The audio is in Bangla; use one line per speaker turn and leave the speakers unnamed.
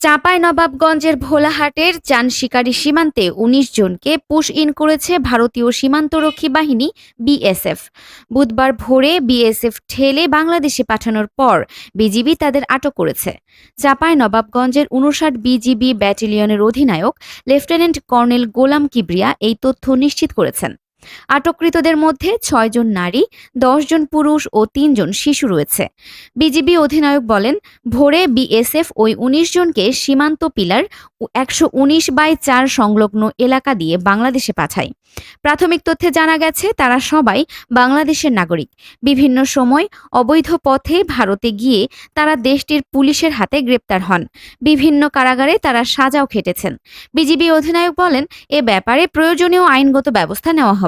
চাঁপাই নবাবগঞ্জের ভোলাহাটের চান শিকারী সীমান্তে ১৯ জনকে পুশ ইন করেছে ভারতীয় সীমান্তরক্ষী বাহিনী, বিএসএফ। বুধবার ভোরে বিএসএফ ঠেলে বাংলাদেশে পাঠানোর পর বিজিবি তাদের আটক করেছে। চাঁপাই নবাবগঞ্জের উনষাট বিজিবি ব্যাটালিয়নের অধিনায়ক, লেফটেন্যান্ট কর্নেল গোলাম কিবরিয়া এই তথ্য নিশ্চিত করেছেন। আটককৃতদের মধ্যে ছয়জন নারী জন পুরুষ ও তিনজন শিশু রয়েছে। বিজিবি অধিনায়ক বলেন, ভোরে বিএসএফ ওই উনিশ জনকে সীমান্ত পিলার একশো উনিশ বাই চার সংলগ্ন এলাকা দিয়ে বাংলাদেশে পাঠায়। প্রাথমিক তথ্যে জানা গেছে, তারা সবাই বাংলাদেশের নাগরিক। বিভিন্ন সময় অবৈধ পথে ভারতে গিয়ে তারা দেশটির পুলিশের হাতে গ্রেপ্তার হন। বিভিন্ন কারাগারে তারা সাজাও খেটেছেন। বিজিবি অধিনায়ক বলেন, এ ব্যাপারে প্রয়োজনীয় আইনগত ব্যবস্থা নেওয়া হবে।